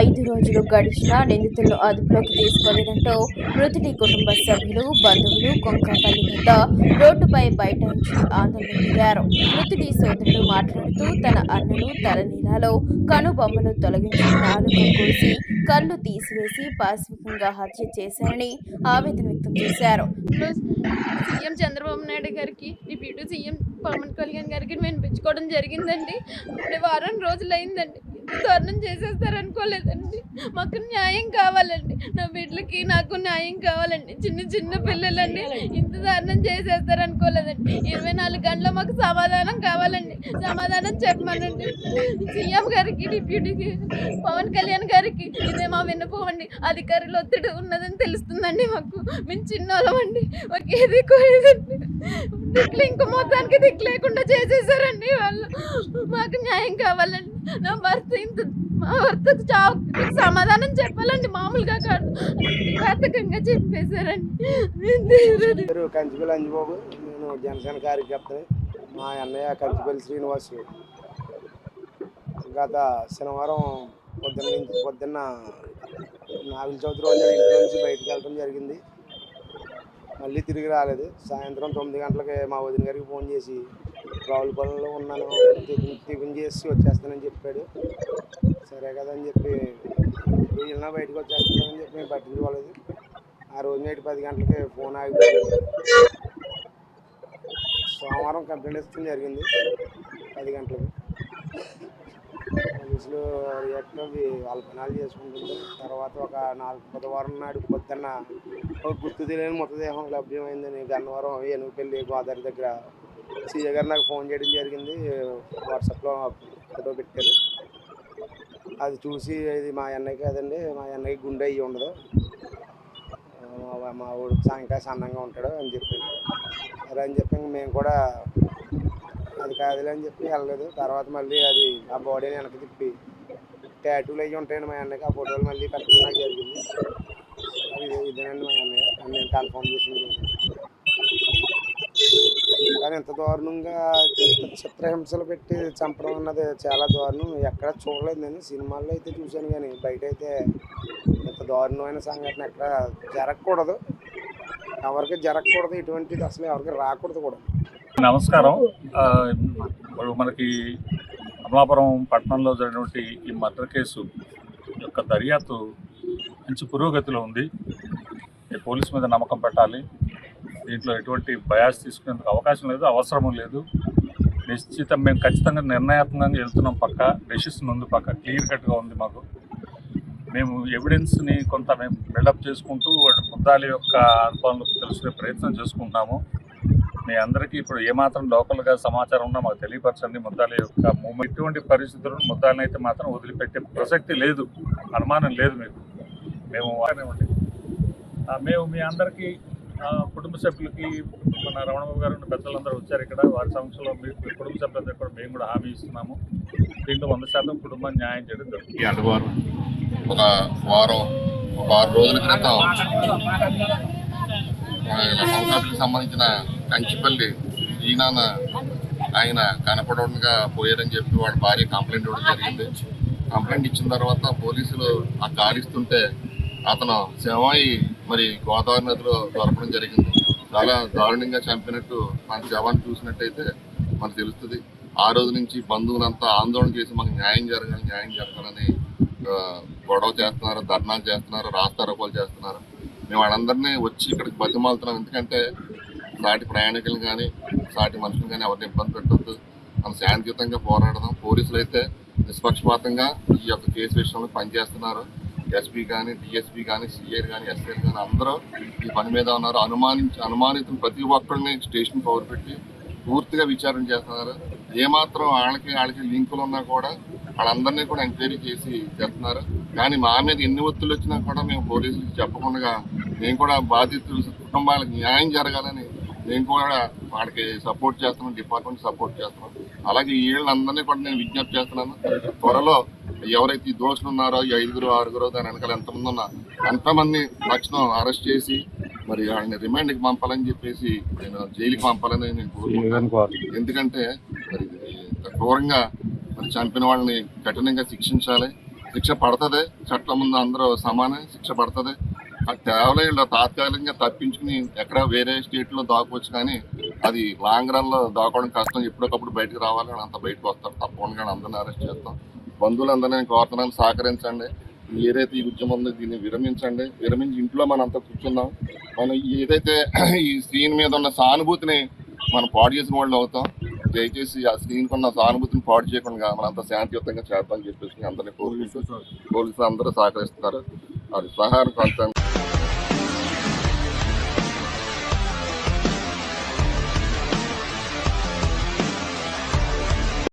ఐదు రోజులు గడిచిన నిందితులను అదుపులోకి తీసుకోలేదంటూ మృతుడి కుటుంబ సభ్యులు బంధువులు కొంకపల్లి వద్ద రోడ్డుపై బైఠాయించి ఆందోళన దిగారు మృతుడి సోదరుడు మాట్లాడుతూ తన అన్నలు అన్నను తలనీలాలో కనుబొమ్మలు తొలగించి నాలుగు కోసి కళ్ళు తీసివేసి పాశవికంగా హత్య చేశారని ఆవేదన వ్యక్తం చేశారు. సీఎం చంద్రబాబు నాయుడు గారికి డిప్యూటీ సీఎం పవన్ కళ్యాణ్ గారికి వినిపించుకోవడం జరిగిందండి. ఇప్పుడు వారం రోజులు అయిందండి దారుణం చేసేస్తారు అనుకోలేదండి మాకు న్యాయం కావాలండి. నా బిడ్డలకి నాకు న్యాయం కావాలండి. చిన్న చిన్న పిల్లలండి. ఇంత దారుణం చేసేస్తారు అనుకోలేదండి ఇరవై నాలుగు గంటల మాకు సమాధానం కావాలండి. సమాధానం చెప్పమనండి. సీఎం గారికి డిప్యూటీకి పవన్ కళ్యాణ్ గారికి ఇదే మా విన్నపం అధికారులు ఒత్తిడి ఉన్నదని తెలుస్తుందండి మాకు. మేము చిన్నోళ్ళమండి మాకు ఏది కోరేదండి దిక్కులు ఇంకో మొత్తానికి దిక్కు లేకుండా చేసేసారండి వాళ్ళు. మాకు న్యాయం కావాలండి. నా భర్త ఇంత మా భర్త చావు సమాధానం చెప్పాలండి మామూలుగా కాదు. ఘాతకంగా చెప్పేశారండి. కంచిపల్లి అంజబాబు. నేను జనసేన కార్యకర్తని. మా అన్నయ్య కంచిపల్లి శ్రీనివాస్. గత శనివారం పొద్దున్న నుంచి పొద్దున్న నాగుల చవితి రోజు ఇంట్లో నుంచి బయటకు వెళ్ళడం జరిగింది. మళ్ళీ తిరిగి రాలేదు. సాయంత్రం తొమ్మిది గంటలకి మా వదిన గారికి ఫోన్ చేసి రావులపాలెంలో ఉన్నాను టిఫిన్ చేసి వచ్చేస్తానని చెప్పాడు. సరే కదా అని చెప్పి వెళ్ళినా బయటకు వచ్చేస్తానని చెప్పి మేము పట్టించుకోలేదు. ఆ రోజు నైట్ పది గంటలకి ఫోన్ ఆగిపోయింది. సోమవారం కంప్లైంట్ ఇస్తాం జరిగింది. పది గంటలకి. పోలీసులు రియాక్ట్ అవి వాళ్ళ పనాలు చేసుకుంటుంది తర్వాత ఒక నాలుగు బుధవారం నాడు పొద్దున్న ఒక గుర్తు తెలియని మృతదేహం లభ్యమైందని గన్నవరం ఎనుగుపల్లి గోదావరి దగ్గర సీఏ గారు నాకు ఫోన్ చేయడం జరిగింది. వాట్సాప్లో ఫోటో పెట్టారు. అది చూసి ఇది మా అన్నయ్య కాదండి మా అన్నయ్య గుండె అయ్యి ఉండదు. మా- మా సాయంకాలం సన్నంగా ఉంటాడు అని చెప్పి అని చెప్పి మేము కూడా అది కాదులే అని చెప్పి వెళ్ళలేదు. తర్వాత మళ్ళీ అది ఆ బాడీని వెనక తిప్పి ట్యాటూలు అయ్యి ఉంటాయండి మా అన్నయ్యకి. ఆ ఫోటోలు మళ్ళీ పెట్టడం నాకు జరిగింది. అది ఇదేనండి మా అన్నయ్య. అని నేను కన్ఫర్మ్ చేసింది కానీ ఇంత దారుణంగా చిత్రహింసలు పెట్టి చంపడం అన్నది చాలా దారుణం. ఎక్కడ చూడలేదు నేను. సినిమాల్లో అయితే చూశాను కానీ బయట అయితే ఇంత దారుణమైన సంఘటన ఎక్కడ జరగకూడదు. ఎవరికి జరగకూడదు. ఇటువంటిది అసలు ఎవరికి రాకూడదు కూడా. నమస్కారం. ఇప్పుడు మనకి అమలాపురం పట్టణంలో జరిగినటువంటి ఈ మర్డర్ కేసు యొక్క దర్యాప్తు మంచి పురోగతిలో ఉంది. ఈ పోలీసు మీద నమ్మకం పెట్టాలి. దీంట్లో ఎటువంటి బయాస్ తీసుకునేందుకు అవకాశం లేదు అవసరం లేదు. నిశ్చితం మేము ఖచ్చితంగా నిర్ణయాత్మకంగా వెళ్తున్నాం పక్క. డెసిషన్ ఉంది పక్క. క్లియర్ కట్గా ఉంది మాకు. మేము ఎవిడెన్స్ని కొంత మేము బిల్డప్ చేసుకుంటూ వాడి ముద్దాల యొక్క అనుభవంలో తెలుసుకునే ప్రయత్నం చేసుకుంటున్నాము. మీ అందరికీ ఇప్పుడు ఏమాత్రం లోకల్గా సమాచారం ఉన్నా మాకు తెలియపరచండి. ముద్దాల యొక్క మూమెంట్ ఇటువంటి పరిస్థితుల్లో ముద్దాలను అయితే మాత్రం వదిలిపెట్టే ప్రసక్తి లేదు. అనుమానం లేదు మీకు. మేము వాడనివ్వండి. మేము మీ అందరికీ కుటుంబ సభ్యులకి మన రమణబాబు గారు పెద్దలందరూ వచ్చారు ఇక్కడ. వారి సమస్యలో మీ కుటుంబ సభ్యులందరూ కూడా మేము కూడా హామీ ఇస్తున్నాము. దీంట్లో వంద శాతం కుటుంబాన్ని న్యాయం చేయడం జరుగుతుంది. ఈ ఒక వారం ఒక ఆరు రోజుల క్రితం సంబంధించిన కంచిపల్లి ఈనాన ఆయన కనపడకుండా పోయారని చెప్పి వాడి భార్య కంప్లైంట్ ఇవ్వడం జరిగింది. కంప్లైంట్ ఇచ్చిన తర్వాత పోలీసులు ఆ కాలిస్తుంటే అతను శవాయి మరి గోదావరి నదిలో దొరకడం జరిగింది. చాలా దారుణంగా చంపినట్టు మన శవాన్ని చూసినట్టయితే మనకు తెలుస్తుంది. ఆ రోజు నుంచి బంధువులంతా ఆందోళన చేసి మనకు న్యాయం జరగాలి న్యాయం జరగాలని గొడవ చేస్తున్నారు ధర్నాలు చేస్తున్నారు రాస్తారోకోలు చేస్తున్నారు. మేము వాళ్ళందరినీ వచ్చి ఇక్కడికి బతిమాలుతున్నాం. ఎందుకంటే సాటి ప్రయాణికులు కానీ సాటి మనుషులు కానీ ఎవరిని ఇబ్బంది పెట్టొద్దు. మనం శాంతియుతంగా పోరాడదాం. పోలీసులు అయితే నిష్పక్షపాతంగా ఈ యొక్క కేసు విషయంలో పనిచేస్తున్నారు. ఎస్పీ కానీ డిఎస్పీ కానీ సిఐ కానీ ఎస్ఐ కానీ అందరూ ఈ పని మీద ఉన్నారు. అనుమానించి అనుమానితులు ప్రతి ఒక్కరిని స్టేషన్ పవర్ పెట్టి పూర్తిగా విచారణ చేస్తున్నారు. ఏమాత్రం వాళ్ళకి వాళ్ళకి లింకులు ఉన్నా కూడా వాళ్ళందరినీ కూడా ఎంక్వైరీ చేసి చేస్తున్నారు. కానీ మా మీద ఎన్ని ఒత్తులు వచ్చినా కూడా మేము పోలీసులకు చెప్పకుండా మేము కూడా బాధితులు కుటుంబాలకు న్యాయం జరగాలని మేము కూడా వాళ్ళకి సపోర్ట్ చేస్తున్నాం డిపార్ట్మెంట్ సపోర్ట్ చేస్తున్నాం అలాగే ఈ వీళ్ళందరినీ కూడా నేను విజ్ఞప్తి చేస్తున్నాను. త్వరలో ఎవరైతే ఈ దోషులు ఉన్నారో ఈ ఐదుగురు ఆరుగురు దాని వెనకాల ఎంతమంది ఉన్నా అంతమంది తక్షణం అరెస్ట్ చేసి మరి వాళ్ళని రిమాండ్కి పంపాలని చెప్పేసి నేను జైలుకి పంపాలని నేను కోరుకుంటున్నాను. ఎందుకంటే మరి క్రూరంగా మరి చంపిన వాళ్ళని కఠినంగా శిక్షించాలి. శిక్ష పడుతుంది. చట్టం ముందు అందరూ సమానం శిక్ష పడుతుంది. అది కేవలం తాత్కాలికంగా తప్పించుకుని ఎక్కడ వేరే స్టేట్లో దాకోవచ్చు కానీ అది లాంగ్ రన్లో దాకోవడం కష్టం. ఎప్పటికప్పుడు బయటకు రావాలని అంత బయటకు వస్తారు. తప్పకుండా అందరిని అరెస్ట్ చేస్తాం. బంధువులందరినీ నేను కోరుతున్నాను సహకరించండి. ఏదైతే ఈ ఉద్యమం ఉందో దీన్ని విరమించండి. విరమించి ఇంట్లో మనం అంతా కూర్చుందాం. మనం ఏదైతే ఈ స్క్రీన్ మీద ఉన్న సానుభూతిని మనం పాడు చేసిన వాళ్ళు అవుతాం. దయచేసి ఆ స్క్రీన్ ఉన్న సానుభూతిని పాడు చేయకుండా మనం అంతా శాంతియుతంగా చేద్దాం చెప్పేసి అందరినీ కోరుకుంటూ పోలీసులు అందరూ సహకరిస్తున్నారు. అది సహాయం కొంత